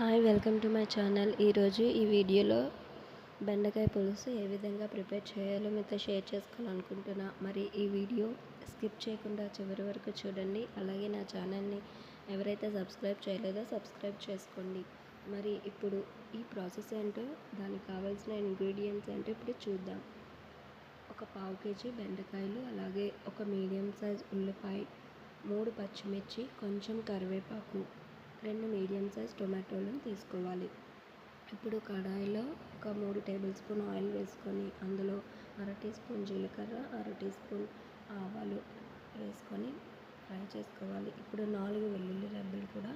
Hi welcome to my channel. ఈరోజు ఈ వీడియోలో బెండకాయ పులుసు ఏ విధంగా ప్రిపేర్ చేయాలో మీతో షేర్ చేసుకోవాలనుకుంటున్నా. మరి ఈ వీడియో స్కిప్ చేయకుండా చివరి వరకు చూడండి. అలాగే నా ఛానల్ని ఎవరైతే సబ్స్క్రైబ్ చేయలేదో సబ్స్క్రైబ్ చేసుకోండి. మరి ఇప్పుడు ఈ ప్రాసెస్ ఏంటో దానికి కావాల్సిన ఇంగ్రీడియంట్స్ ఏంటో ఇప్పుడు చూద్దాం. ఒక పావు కేజీ బెండకాయలు అలాగే ఒక మీడియం సైజ్ ఉల్లిపాయ మూడు పచ్చిమిర్చి కొంచెం కరివేపాకు రెండు మీడియం సైజ్ టొమాటోలను తీసుకోవాలి. ఇప్పుడు కడాయిలో ఒక మూడు టేబుల్ స్పూన్ ఆయిల్ వేసుకొని అందులో అర టీ స్పూన్ జీలకర్ర అర టీ స్పూన్ ఆవాలు వేసుకొని ఫ్రై చేసుకోవాలి. ఇప్పుడు నాలుగు వెల్లుల్లి రెబ్బలు కూడా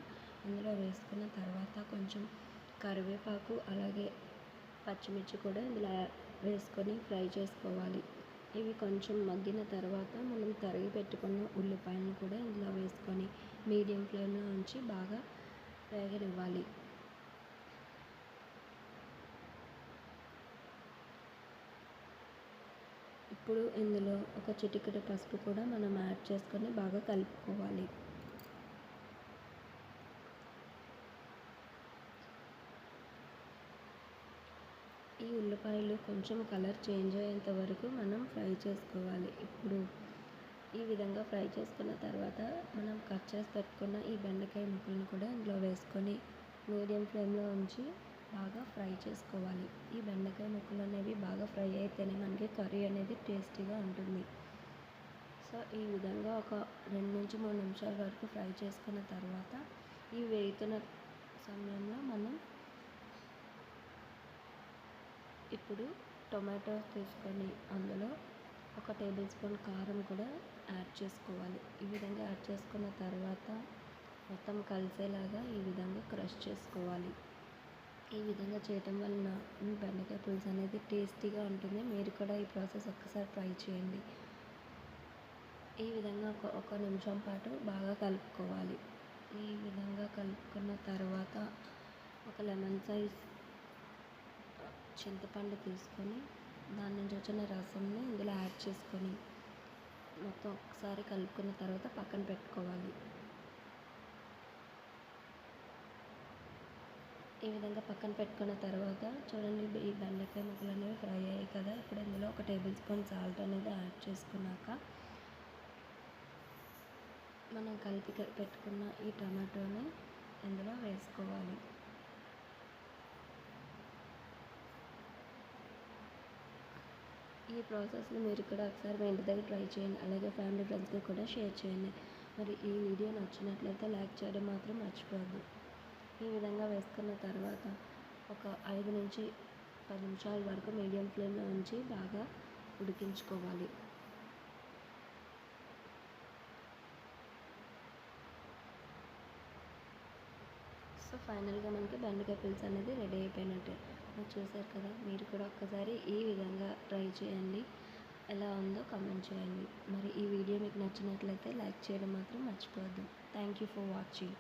అందులో వేసుకున్న తర్వాత కొంచెం కరివేపాకు అలాగే పచ్చిమిర్చి కూడా ఇందులో వేసుకొని ఫ్రై చేసుకోవాలి. ఇవి కొంచెం మగ్గిన తర్వాత మనం తరిగి పెట్టుకున్న ఉల్లిపాయలను కూడా ఇందులో వేసుకొని మీడియం ఫ్లేమ్లో ఉంచి బాగా వేగనివ్వాలి. ఇప్పుడు ఇందులో ఒక చిటికెడు పసుపు కూడా మనం యాడ్ చేసుకొని బాగా కలుపుకోవాలి. ఈ ఉల్లిపాయలు కొంచెం కలర్ చేంజ్ అయ్యేంత వరకు మనం ఫ్రై చేసుకోవాలి. ఇప్పుడు ఈ విధంగా ఫ్రై చేసుకున్న తర్వాత మనం కట్ చేసి పెట్టుకున్న ఈ బెండకాయ ముక్కలను కూడా ఇందులో వేసుకొని మీడియం ఫ్లేమ్లో ఉంచి బాగా ఫ్రై చేసుకోవాలి. ఈ బెండకాయ ముక్కలు అనేవి బాగా ఫ్రై అయితేనే మనకి కర్రీ అనేది టేస్టీగా ఉంటుంది. సో ఈ విధంగా ఒక రెండు నుంచి మూడు నిమిషాల వరకు ఫ్రై చేసుకున్న తర్వాత ఈ వేగుతున్న సమయంలో మనం ఇప్పుడు టొమాటోస్ తీసుకొని అందులో ఒక టేబుల్ స్పూన్ కారం కూడా యాడ్ చేసుకోవాలి. ఈ విధంగా యాడ్ చేసుకున్న తర్వాత మొత్తం కలిసేలాగా ఈ విధంగా క్రష్ చేసుకోవాలి. ఈ విధంగా చేయటం వలన బెండకాయ పులుసు అనేది టేస్టీగా ఉంటుంది. మీరు కూడా ఈ ప్రాసెస్ ఒక్కసారి ట్రై చేయండి. ఈ విధంగా ఒక ఒక నిమిషం పాటు బాగా కలుపుకోవాలి. ఈ విధంగా కలుపుకున్న తర్వాత ఒక లెమన్ సైజ్ చింతపండు తీసుకొని దాని నుంచి వచ్చిన రసంని ఇందులో యాడ్ చేసుకొని మొత్తం ఒకసారి కలుపుకున్న తర్వాత పక్కన పెట్టుకోవాలి. ఈ విధంగా పక్కన పెట్టుకున్న తర్వాత చూడండి ఈ బెండకాయ ముక్కలు అనేవి ఫ్రై అయ్యాయి కదా. ఇప్పుడు ఇందులో ఒక టేబుల్ స్పూన్ సాల్ట్ అనేది యాడ్ చేసుకున్నాక మనం కలిపి పెట్టుకున్న ఈ టమాటోని ఇందులో ఈ ప్రాసెస్ని మీరు కూడా ఒకసారి మీ ఇంటి దగ్గర ట్రై చేయండి. అలాగే ఫ్యామిలీ ఫ్రెండ్స్కి కూడా షేర్ చేయండి. మరి ఈ వీడియో నచ్చినట్లయితే లైక్ చేయడం మాత్రం మర్చిపోద్దు ఈ విధంగా వేసుకున్న తర్వాత ఒక ఐదు నుంచి పది నిమిషాల వరకు మీడియం ఫ్లేమ్లో ఉంచి బాగా ఉడికించుకోవాలి. సో ఫైనల్గా మనకి బెండకాయ పులుసు అనేది రెడీ అయిపోయినట్టే మీరు చూసారు కదా మీరు కూడా ఒక్కసారి ఈ విధంగా ట్రై చేయండి. ఎలా ఉందో కమెంట్ చేయండి. మరి ఈ వీడియో మీకు నచ్చినట్లయితే లైక్ చేయడం మాత్రం మర్చిపోవద్దు. Thank you for watching